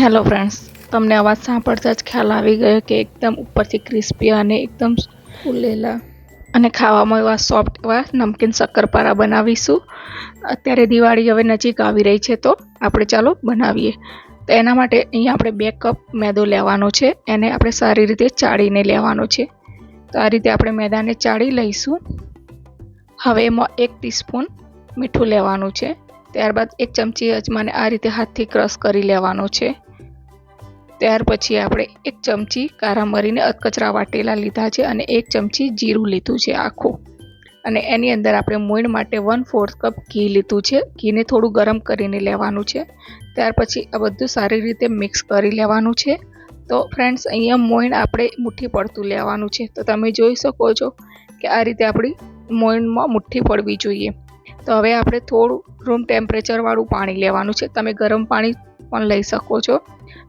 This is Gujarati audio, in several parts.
હેલો ફ્રેન્ડ્સ તમને અવાજ સાંભળતા જ ખ્યાલ આવી ગયો કે એકદમ ઉપરથી ક્રિસ્પી અને એકદમ ફૂલેલા અને ખાવામાં એવા સોફ્ટ એવા નમકીન શક્કરપારા બનાવીશું. અત્યારે દિવાળી હવે નજીક આવી રહી છે તો આપણે ચાલો બનાવીએ. તો એના માટે અહીંયા આપણે બે કપ મેદો લેવાનો છે. એને આપણે સારી રીતે ચાળીને લેવાનો છે. તો આ રીતે આપણે મેદાને ચાળી લઈશું. હવે એમાં એક ટીસ્પૂન મીઠું લેવાનું છે. ત્યારબાદ એક ચમચી અજમાને આ રીતે હાથથી ક્રશ કરી લેવાનો છે. ત્યાર પછી આપણે એક ચમચી કારા મરીને અધકચરા વાટેલા લીધા છે અને એક ચમચી જીરું લીધું છે આખું. અને એની અંદર આપણે મોઈણ માટે વન ફોર્થ કપ ઘી લીધું છે. ઘીને થોડું ગરમ કરીને લેવાનું છે. ત્યાર પછી આ બધું સારી રીતે મિક્સ કરી લેવાનું છે. તો ફ્રેન્ડ્સ અહીંયા મોઈણ આપણે મુઠ્ઠી પડતું લેવાનું છે. તો તમે જોઈ શકો છો કે આ રીતે આપણી મોઈણમાં મુઠ્ઠી પડવી જોઈએ. તો હવે આપણે થોડું રૂમ ટેમ્પરેચરવાળું પાણી લેવાનું છે. તમે ગરમ પાણી પણ લઈ શકો છો.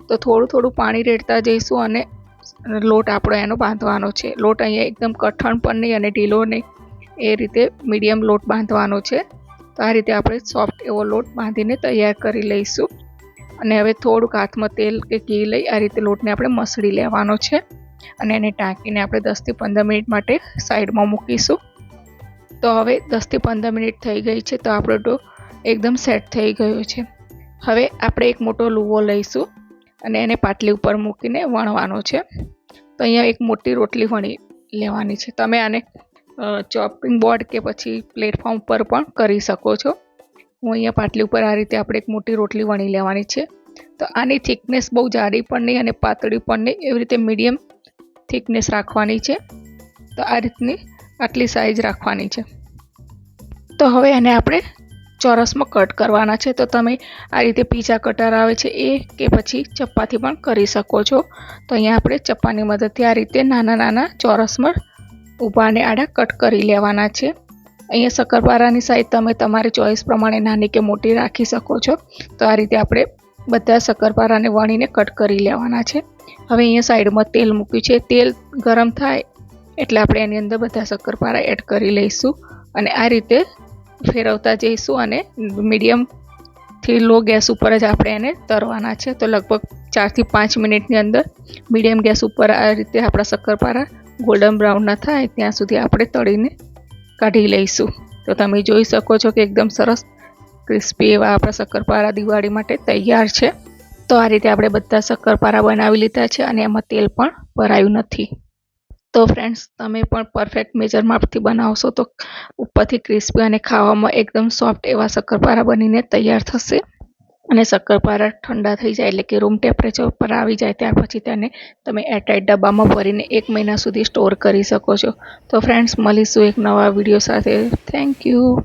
તો થોડું થોડું પાણી રેડતા જઈશું અને લોટ આપણો એનો બાંધવાનો છે. લોટ અહીંયા એકદમ કઠણ પણ નહીં અને ઢીલો નહીં. એ રીતે મીડિયમ લોટ બાંધવાનો છે. તો આ રીતે આપણે સોફ્ટ એવો લોટ બાંધીને તૈયાર કરી લઈશું. અને હવે થોડુંક હાથમાં તેલ કે ઘી લઈ આ રીતે લોટને આપણે મસળી લેવાનો છે. અને એને ટાંકીને આપણે દસથી પંદર મિનિટ માટે સાઈડમાં મૂકીશું. તો હવે દસથી પંદર મિનિટ થઈ ગઈ છે તો આપણો ડો એકદમ સેટ થઈ ગયો છે. હવે આપણે એક મોટો લુવો લઈશું અને એને પાટલી ઉપર મૂકીને વણવાનો છે. તો અહીંયા એક મોટી રોટલી વણી લેવાની છે. તમે આને ચોપિંગ બોર્ડ કે પછી પ્લેટફોર્મ પર પણ કરી શકો છો. હું અહીંયા પાટલી ઉપર આ રીતે આપણે એક મોટી રોટલી વણી લેવાની છે. તો આની થિકનેસ બહુ જાડી પણ નહીં અને પાતળી પણ નહીં. એવી રીતે મીડિયમ થિકનેસ રાખવાની છે. તો આ રીતની આટલી સાઈઝ રાખવાની છે. તો હવે એને આપણે ચોરસમાં કટ કરવાના છે. તો તમે આ રીતે પીઝા કટર આવે છે એ કે પછી ચપ્પાથી પણ કરી શકો છો. તો અહીંયા આપણે ચપ્પાની મદદથી આ રીતે નાના નાના ચોરસમાં ઊભા અને આડા કટ કરી લેવાના છે. અહીંયા શક્કરપારાની સાઈઝ તમે તમારી ચોઈસ પ્રમાણે નાની કે મોટી રાખી શકો છો. તો આ રીતે આપણે બધા શક્કરપારાને વણીને કટ કરી લેવાના છે. હવે અહીંયા સાઈડમાં તેલ મૂક્યું છે. તેલ ગરમ થાય એટલે આપણે એની અંદર બધા શક્કરપારા એડ કરી લઈશું અને આ રીતે ફેરવતા જઈશું અને મીડિયમથી લો ગેસ ઉપર જ આપણે એને તરવાના છે. તો લગભગ ચારથી પાંચ મિનિટની અંદર મીડિયમ ગેસ ઉપર આ રીતે આપણા શક્કરપારા ગોલ્ડન બ્રાઉનના થાય ત્યાં સુધી આપણે તળીને કાઢી લઈશું. તો તમે જોઈ શકો છો કે એકદમ સરસ ક્રિસ્પી એવા આપણા શક્કરપારા દિવાળી માટે તૈયાર છે. તો આ રીતે આપણે બધા શક્કરપારા બનાવી લીધા છે અને એમાં તેલ પણ ભરાયું નથી. તો ફ્રેન્ડ્સ તમે પણ પરફેક્ટ મેજર માપથી બનાવશો તો ઉપરથી ક્રિસ્પી અને ખાવામાં એકદમ સોફ્ટ એવા શક્કરપારા બનીને તૈયાર થશે. અને શક્કરપારા ઠંડા થઈ જાય એટલે કે રૂમ ટેમ્પરેચર પર આવી જાય ત્યાર પછી તેને તમે એરટાઇટ ડબ્બામાં ભરીને એક મહિના સુધી સ્ટોર કરી શકો છો. તો ફ્રેન્ડ્સ મળીશું એક નવા વીડિયો સાથે. Thank you